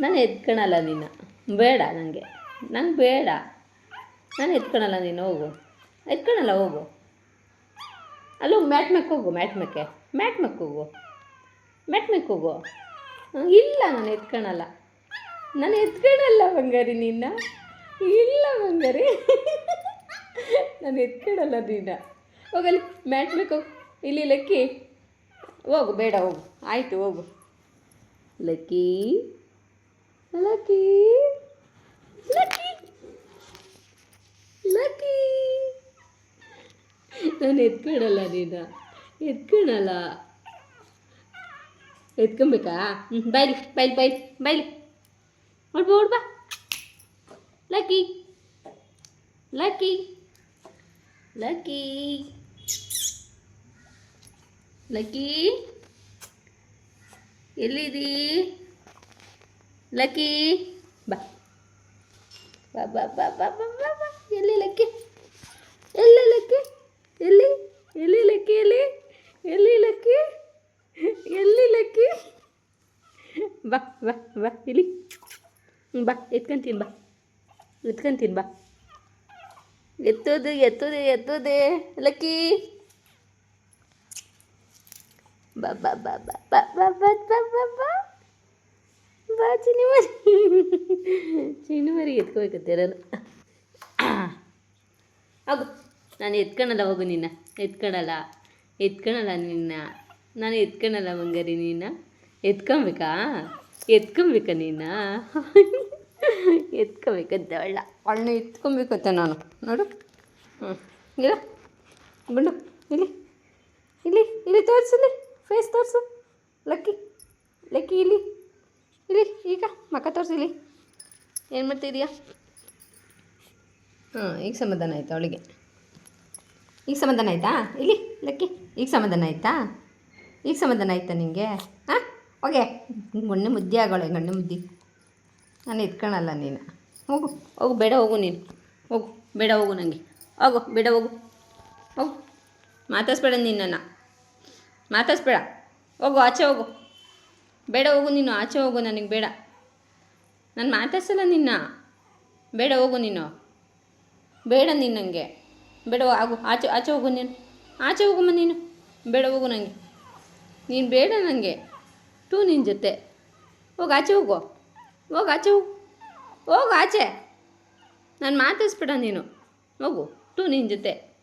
ನಾನು ಎತ್ಕೊಳಲ್ಲ ನಿನ್ನ. ಬೇಡ ನನಗೆ ನಂಗೆ ಬೇಡ. ನಾನು ಎತ್ಕೊಳಲ್ಲ ನೀನು, ಹೋಗು. ಎತ್ಕೊಳಲ್ಲ ಹೋಗು. ಅಲ್ಲೂ ಮ್ಯಾಟ್ ಮೆಕ್ ಹೋಗು, ಮ್ಯಾಟ್ ಮೆಕ್ಕೆ ಮ್ಯಾಟ್ ಮೆಕ್ ಹೋಗು. ಮ್ಯಾಟ್ ಮೆಕ್ ಹೋಗು. ಇಲ್ಲ, ನಾನು ಎತ್ಕೊಳಲ್ಲ ನಾನು ಎತ್ಕೊಳಲ್ಲ ಬಂಗಾರಿ ನಿನ್ನ ಇಲ್ಲ ಬಂಗಾರಿ. ನಾನು ಎತ್ಕೊಳಲ್ಲ ನಿನ್ನ ಹೋಗಲ್ಲಿ ಮ್ಯಾಟ್ ಮೆಕ್ ಹೋಗು. ಇಲ್ಲಿ ಲಕ್ಕಿ. ಹೋಗು, ಬೇಡ, ಹೋಗು. ಆಯಿತು, ಹೋಗು. ಲಕ್ಕಿ. ಲಕ್ಕಿ ಲಕ್ಕಿ ಲಕ್ಕಿ ನಾನು ಎತ್ಕೊಳಲ್ಲ ನೀನು. ಎತ್ಕೊಳಲ್ಲ ಎತ್ಕೊಬೇಕಾ? ಹ್ಞೂ ಬೈಲಿ ಬೈಲಿ ಬೈಲಿ ಬೈಲಿ. ಹೊಡ್ಬಾ ಹೊಡ್ಬಾ ಲಕ್ಕಿ ಲಕ್ಕಿ ಲಕ್ಕಿ ಲಕ್ಕಿ ಎಲ್ಲಿದಿ ಲಕ್ಕಿ ಬಾ ಬಾ ಬಾ ಬಾ ಬಾ ಬಾ ಬಾ ಬಾ ಎಲ್ಲಿ ಲಕ್ಕಿ ಎಲ್ಲಿ ಲಕ್ಕಿ ಎಲ್ಲಿ ಎಲ್ಲಿ ಲಕ್ಕಿ ಎಲ್ಲಿ ಎಲ್ಲಿ ಲಕ್ಕಿ ಎಲ್ಲಿ ಲಕ್ಕಿ ಬಾ ಬಾ ಬಾ ಇಲ್ಲಿ ಬಾ ಎತ್ಕೊಂತೀನಿ ಬಾ. ಎತ್ಕೊಂತೀನಿ, ಬಾ. ಎತ್ತೋದು, ಎತ್ತೋದೆ ಎತ್ತೋದೆ. ಲಕ್ಕಿ. ಬಾ ಬಾ ಬಾ ಬಾ ಬಾ ಬಾ ಬಾ ಬಾ. ಬಾ ಬಾ ಮರಿ ಎತ್ಕೋಬೇಕತ್ತೀರ ನಾನು ಎತ್ಕೊಳಲ್ಲ, ಹೋಗು ನಿನ್ನ ಎತ್ಕೊಳಲ್ಲ ಎತ್ಕೊಳಲ್ಲ ನಿನ್ನ. ನಾನು ಎತ್ಕೊಳಲ್ಲ ಬಂಗಾರಿ ನಿನ್ನ ಎತ್ಕೊಬೇಕಾ ಎತ್ಕೊಬೇಕಾ ನಿನ್ನ ಎತ್ಕೊಬೇಕಂತ ಒಳ್ಳ. ಅಣ್ಣ ಎತ್ಕೊಬೇಕಂತ ನಾನು. ನೋಡು. ಹ್ಞೂ ಇಲ್ಲ ಬಣ್ಣ ಇಲ್ಲಿ. ಇಲ್ಲಿ. ಇಲ್ಲಿ ತೋರಿಸಲಿ ಫೇಸ್ ತೋರಿಸು. ಲಕ್ಕಿ. ಲಕ್ಕಿ, ಇಲ್ಲಿ. ಇಲ್ಲಿ ಈಗ ಮಕ್ಕ ತೋರಿಸಿಲಿ ಏನು ಮಾಡ್ತಿದೀಯಾ? ಹಾಂ ಈಗ ಸಮಾಧಾನ ಆಯಿತು ಅವಳಿಗೆ. ಈಗ ಸಮಾಧಾನ ಆಯಿತಾ? ಇಲ್ಲಿ ಲಕ್ಕಿ ಈಗ ಸಮಾಧಾನ ಆಯಿತಾ? ಈಗ ಸಮಾಧಾನ ಆಯಿತಾ ನಿಮಗೆ ಹಾಂ ಓಕೆ ಗಣ್ಣೆ ಮುದ್ದೆ ಆಗೋಳೆ ಗಣ್ಣೆ ಮುದ್ದೆ. ನಾನು ಇಟ್ಕೊಳಲ್ಲ ನೀನು. ಹೋಗು ಹೋಗು ಬೇಡ ಹೋಗು ನೀನು. ಹೋಗು ಬೇಡ ಹೋಗು ನನಗೆ ಹೋಗು ಬೇಡ ಹೋಗು. ಹೋಗು. ಮಾತಾಡ್ಸ್ಬೇಡ ನೀನು ನನ್ನ ಮಾತಾಡ್ಸ್ಬೇಡ. ಹೋಗು ಆಚೆ ಹೋಗು. ಬೇಡ ಹೋಗು, ನೀನು ಆಚೆ ಹೋಗು, ನನಗೆ ಬೇಡ. ನಾನು ಮಾತಾಡ್ಸಲ್ಲ ನಿನ್ನ. ಬೇಡ ಹೋಗು ನೀನು. ಬೇಡ ನೀನು ನನಗೆ ಬೇಡ ಆಗು, ಆಚೆ ಆಚೆ ಹೋಗು ನೀನು. ಆಚೆ ಹೋಗಮ್ಮ ನೀನು. ಬೇಡ ಹೋಗು ನನಗೆ ನೀನು ಬೇಡ ನನಗೆ ಟೂ ನಿನ್ನ ಜೊತೆ. ಹೋಗಿ, ಆಚೆ ಹೋಗು. ಹೋಗಿ, ಆಚೆ ಹೋಗು. ಹೋಗು, ಆಚೆ. ನಾನು ಮಾತಾಡ್ಸ್ಬೇಡ ನೀನು. ಹೋಗು ಟೂ ನಿನ್ನ ಜೊತೆ.